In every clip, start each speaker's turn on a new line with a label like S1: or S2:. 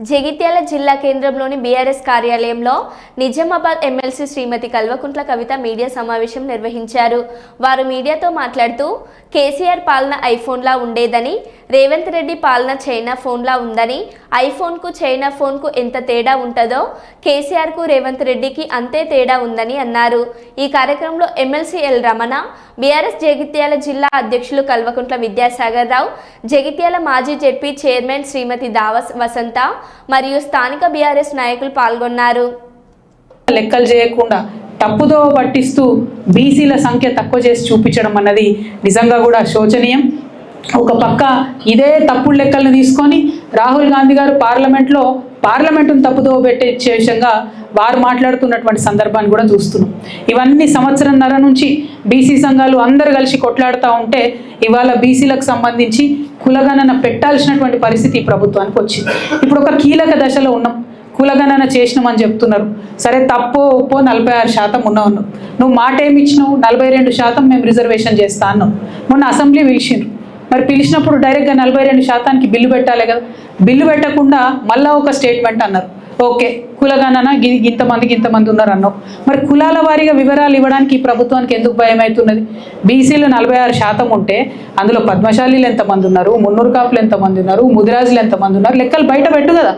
S1: జగిత్యాల జిల్లా కేంద్రంలోని బీఆర్ఎస్ కార్యాలయంలో నిజామాబాద్ ఎమ్మెల్సీ శ్రీమతి కల్వకుంట్ల కవిత మీడియా సమావేశం నిర్వహించారు. వారు మీడియాతో మాట్లాడుతూ కేసీఆర్ పాలన ఐఫోన్లా ఉండేదని రేవంత్ రెడ్డి పాలన చైనా ఫోన్లా ఉందని ఐఫోన్కు చైనా ఫోన్కు ఎంత తేడా ఉంటుందో కేసీఆర్కు రేవంత్ రెడ్డికి అంతే తేడా ఉందని అన్నారు. ఈ కార్యక్రమంలో MLC L Ramana BRS Jagtial జిల్లా అధ్యక్షులు కల్వకుంట్ల విద్యాసాగర్ రావు జగిత్యాల మాజీ జెడ్పీ చైర్మన్ శ్రీమతి దావస్ వసంత మరియు స్థానిక బీఆర్ఎస్ నాయకులు పాల్గొన్నారు.
S2: లెక్కలు చేయకుండా తప్పుదో పట్టిస్తూ బీసీల సంఖ్య తక్కువ చేసి చూపించడం అన్నది నిజంగా కూడా శోచనీయం. ఒక పక్క ఇదే తప్పుడు లెక్కలను తీసుకొని రాహుల్ గాంధీ గారు పార్లమెంట్లో పార్లమెంటును తప్పుదో పెట్టే విషయంగా వారు మాట్లాడుతున్నటువంటి సందర్భాన్ని కూడా చూస్తున్నాం. ఇవన్నీ సంవత్సరంన్నర నుంచి బీసీ సంఘాలు అందరు కలిసి కొట్లాడుతూ ఉంటే ఇవాళ బీసీలకు సంబంధించి కులగణన పెట్టాల్సినటువంటి పరిస్థితి ప్రభుత్వానికి వచ్చింది. ఇప్పుడు ఒక కీలక దశలో ఉన్నాం. కులగణన చేసినామని చెప్తున్నారు. సరే తప్పో ఒప్పో నలభై ఆరు శాతం ఉన్నావు నువ్వు నువ్వు మాట ఏమి ఇచ్చినావు? నలభై రెండు శాతం మేము రిజర్వేషన్ చేస్తా అన్నావు మొన్న అసెంబ్లీ పిలిచిండ్రు. మరి పిలిచినప్పుడు డైరెక్ట్గా నలభై రెండు శాతానికి బిల్లు పెట్టాలి కదా. బిల్లు పెట్టకుండా మళ్ళా ఒక స్టేట్మెంట్ అన్నారు. ఓకే కులగణన ఇంతమందికి ఇంతమంది ఉన్నారు అన్నావు మరి కులాల వారీగా వివరాలు ఇవ్వడానికి ఈ ప్రభుత్వానికి ఎందుకు భయం అవుతున్నది బీసీలు నలభై ఆరు శాతం ఉంటే అందులో పద్మశాలీలు ఎంతమంది ఉన్నారు మున్నూరు కాపులు ఎంతమంది ఉన్నారు ముదిరాజులు ఎంతమంది ఉన్నారు లెక్కలు బయట పెట్టు కదా.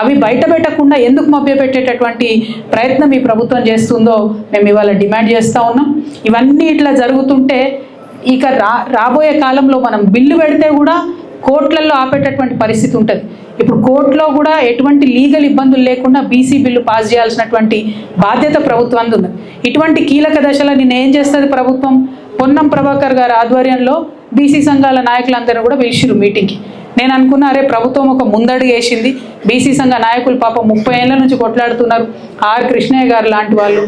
S2: అవి బయట పెట్టకుండా ఎందుకు మభ్యపెట్టేటటువంటి ప్రయత్నం ఈ ప్రభుత్వం చేస్తుందో మేము ఇవాళ డిమాండ్ చేస్తూ ఉన్నాం. ఇవన్నీ ఇట్లా జరుగుతుంటే ఇక రా రాబోయే కాలంలో మనం బిల్లు పెడితే కూడా కోట్లల్లో ఆపేటటువంటి పరిస్థితి ఉంటుంది. ఇప్పుడు కోర్టులో కూడా ఎటువంటి లీగల్ ఇబ్బందులు లేకుండా బీసీ బిల్లు పాస్ చేయాల్సినటువంటి బాధ్యత ప్రభుత్వానికి ఉంది. ఇటువంటి కీలక దశలో నిన్న ఏం చేస్తుంది ప్రభుత్వం? పొన్నం ప్రభాకర్ గారి ఆధ్వర్యంలో బీసీ సంఘాల నాయకులందరూ కూడా పిలిచిరు మీటింగ్కి. నేను అనుకున్నా అరే ప్రభుత్వం ఒక ముందడుగు వేసింది. బీసీ సంఘ నాయకులు పాప ముప్పై ఏళ్ళ నుంచి కొట్లాడుతున్నారు. ఆర్ కృష్ణయ్య గారు లాంటి వాళ్ళు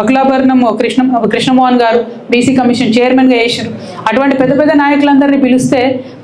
S2: వకలాభరణం కృష్ణ కృష్ణమోహన్ గారు బీసీ కమిషన్ చైర్మన్గా వేసారు అటువంటి పెద్ద పెద్ద నాయకులందరినీ పిలిస్తే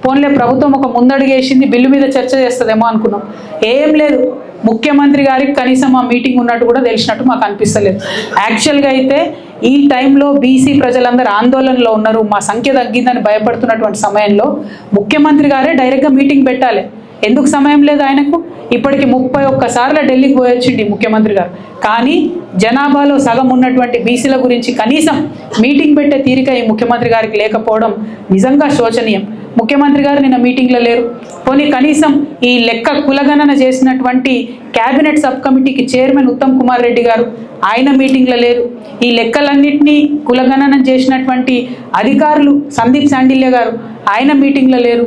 S2: పోన్లే ప్రభుత్వం ఒక ముందడుగు వేసింది బిల్లు మీద చర్చ చేస్తుందేమో అనుకున్నాం. ఏం లేదు. ముఖ్యమంత్రి గారికి కనీసం ఆ మీటింగ్ ఉన్నట్టు కూడా తెలిసినట్టు మాకు అనిపిస్తలేదు. యాక్చువల్గా అయితే ఈ టైంలో బీసీ ప్రజలందరూ ఆందోళనలో ఉన్నారు. మా సంఖ్య తగ్గిందని భయపడుతున్నటువంటి సమయంలో ముఖ్యమంత్రి గారే డైరెక్ట్గా మీటింగ్ పెట్టాలి. ఎందుకు సమయం లేదు ఆయనకు? ఇప్పటికి ముప్పై ఒక్కసార్లు ఢిల్లీకి పోయొచ్చిండి ముఖ్యమంత్రి గారు. కానీ జనాభాలో సగం ఉన్నటువంటి బీసీల గురించి కనీసం మీటింగ్ పెట్టే తీరిక ఈ ముఖ్యమంత్రి గారికి లేకపోవడం నిజంగా శోచనీయం. ముఖ్యమంత్రి గారు నిన్న మీటింగ్లో లేరు. పోనీ కనీసం ఈ లెక్క కులగణన చేసినటువంటి క్యాబినెట్ సబ్ కమిటీకి చైర్మన్ ఉత్తమ్ కుమార్ రెడ్డి గారు ఆయన మీటింగ్లో లేరు. ఈ లెక్కలన్నింటినీ కులగణన చేసినటువంటి అధికారులు సందీప్ శాండిల్య గారు ఆయన మీటింగ్లో లేరు.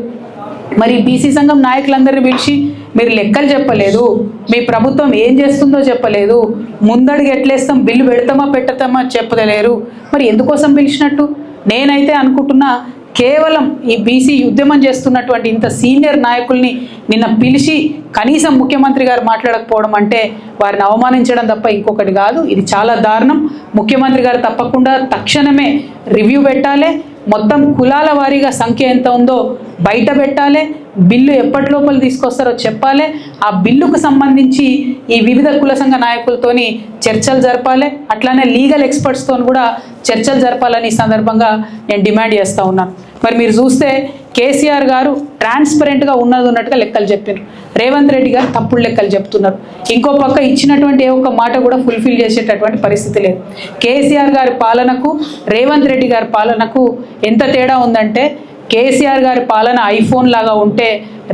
S2: మరి బీసీ సంఘం నాయకులందరినీ పిలిచి మీరు లెక్కలు చెప్పలేదు మీ ప్రభుత్వం ఏం చేస్తుందో చెప్పలేదు ముందడుగు ఎట్లేస్తాం బిల్లు పెడతామా పెట్టతామా చెప్పలేరు. మరి ఎందుకోసం పిలిచినట్టు? నేనైతే అనుకుంటున్నా కేవలం ఈ బీసీ ఉద్యమం చేస్తున్నటువంటి ఇంత సీనియర్ నాయకుల్ని నిన్న పిలిచి కనీసం ముఖ్యమంత్రి గారు మాట్లాడకపోవడం అంటే వారిని అవమానించడం తప్ప ఇంకొకటి కాదు. ఇది చాలా దారుణం. ముఖ్యమంత్రి గారు తప్పకుండా తక్షణమే రివ్యూ పెట్టాలి. మొత్తం కులాల వారీగా సంఖ్య ఎంత ఉందో బయట పెట్టాలి బిల్లు ఎప్పటి లోపల తీసుకొస్తారో చెప్పాలి. ఆ బిల్లుకు సంబంధించి ఈ వివిధ కుల సంఘ నాయకులతోని చర్చలు జరపాలి. అట్లానే లీగల్ ఎక్స్పర్ట్స్తో కూడా చర్చలు జరపాలని ఈ సందర్భంగా నేను డిమాండ్ చేస్తూ ఉన్నాను మరి మీరు చూస్తే కేసీఆర్ గారు ట్రాన్స్పరెంట్గా ఉన్నది ఉన్నట్టుగా లెక్కలు చెప్పారు రేవంత్ రెడ్డి గారు తప్పుడు లెక్కలు చెప్తున్నారు. ఇంకో పక్క ఇచ్చినటువంటి ఏ ఒక్క మాట కూడా ఫుల్ఫిల్ చేసేటటువంటి పరిస్థితి లేదు. కేసీఆర్ గారి పాలనకు రేవంత్ రెడ్డి గారి పాలనకు ఎంత తేడా ఉందంటే కేసీఆర్ గారి పాలన ఐఫోన్ లాగా ఉంటే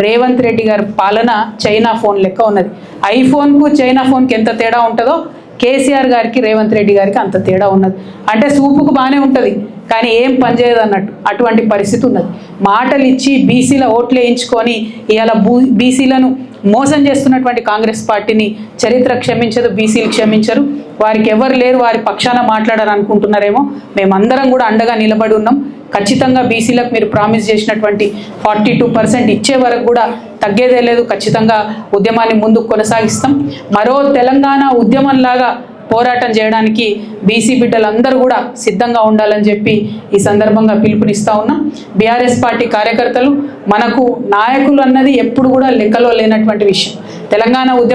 S2: రేవంత్ రెడ్డి గారి పాలన చైనా ఫోన్ లెక్క ఉన్నది. ఐఫోన్కు చైనా ఫోన్కి ఎంత తేడా ఉంటుందో కేసీఆర్ గారికి రేవంత్ రెడ్డి గారికి అంత తేడా ఉన్నది. అంటే సూపుకు బాగానే ఉంటుంది. కానీ ఏం పనిచేయదు అన్నట్టు. అటువంటి పరిస్థితి ఉన్నది. మాటలు ఇచ్చి బీసీల ఓట్లు వేయించుకొని ఇవాళ బూ బీసీలను మోసం చేస్తున్నటువంటి కాంగ్రెస్ పార్టీని చరిత్ర క్షమించదు బీసీలు క్షమించరు. వారికి ఎవరు లేరు వారి పక్షాన మాట్లాడారు అనుకుంటున్నారేమో మేమందరం కూడా అండగా నిలబడి ఉన్నాం. ఖచ్చితంగా బీసీలకు మీరు ప్రామిస్ చేసినటువంటి ఫార్టీ టూ పర్సెంట్ ఇచ్చే వరకు కూడా తగ్గేదే లేదు. ఖచ్చితంగా ఉద్యమాన్ని ముందుకు కొనసాగిస్తాం. మరో తెలంగాణ ఉద్యమంలాగా పోరాటం చేయడానికి బీసీ బిడ్డలందరూ కూడా సిద్ధంగా ఉండాలని చెప్పి ఈ సందర్భంగా పిలుపునిస్తా ఉన్నాం. బీఆర్ఎస్ పార్టీ కార్యకర్తలు మనకు నాయకులు అన్నది ఎప్పుడు కూడా లెక్కలో లేనటువంటి విషయం. తెలంగాణ ఉద్యమం